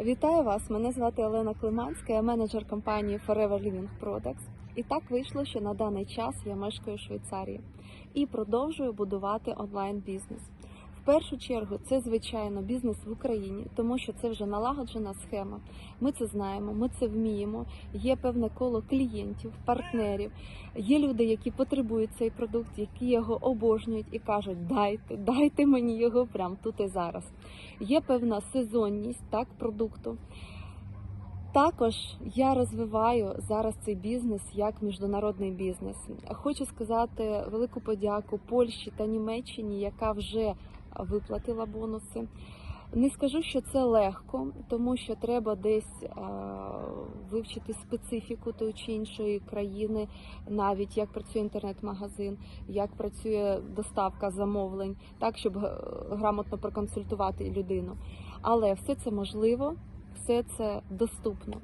Вітаю вас! Мене звати Олена Климанська, я менеджер компанії Forever Living Products. І так вийшло, що на даний час я мешкаю в Швейцарії і продовжую будувати онлайн-бізнес. Першу чергу це звичайно бізнес в Україні, тому що це вже налагоджена схема. Ми це знаємо, ми це вміємо. Є певне коло клієнтів, партнерів. Є люди, які потребують цей продукт, які його обожнюють і кажуть: дайте, дайте мені його прямо тут і зараз. Є певна сезонність так продукту. Також я розвиваю зараз цей бізнес як міжнародний бізнес. Хочу сказати велику подяку Польщі та Німеччині, яка вже виплатила бонуси. Не скажу, що це легко, тому що треба десь е, вивчити специфіку тої чи іншої країни, навіть як працює інтернет-магазин, як працює доставка замовлень, так щоб грамотно проконсультувати людину. Але все це можливо, все це доступно.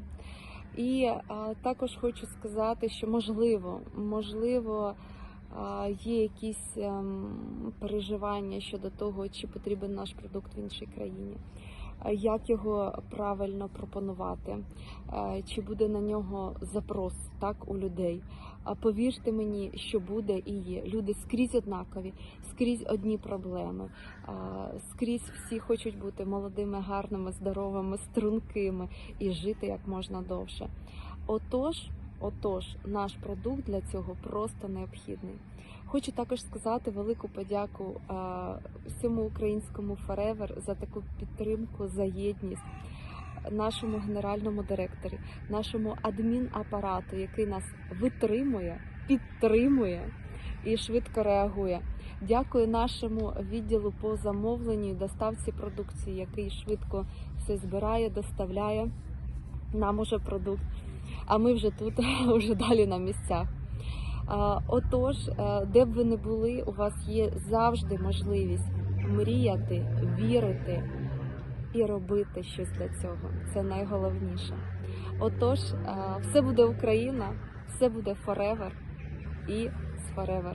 І е, також хочу сказати, що можливо, можливо, е, є якісь ем, переживання щодо того, чи потрібен наш продукт в іншій країні, як його правильно пропонувати, чи буде на нього запрос так у людей. А повірте мені, що буде і є. Люди скрізь однакові, скрізь одні проблеми. Скрізь всі хочуть бути молодими, гарними, здоровими, стрункими і жити як можна довше. Отож, отож, наш продукт для цього просто необхідний. Хочу також сказати велику подяку а, всьому українському Forever за таку підтримку, за єдність. Нашому генеральному директорі, нашому адмінапарату, який нас витримує, підтримує і швидко реагує. Дякую нашому відділу по замовленню і доставці продукції, який швидко все збирає, доставляє нам уже продукт. А ми вже тут, вже далі на місцях. Отож, е, де б ви не були, у вас є завжди можливість мріяти, вірити і робити щось для цього. Це найголовніше. Отож, е, все буде Україна, все буде forever і з forever.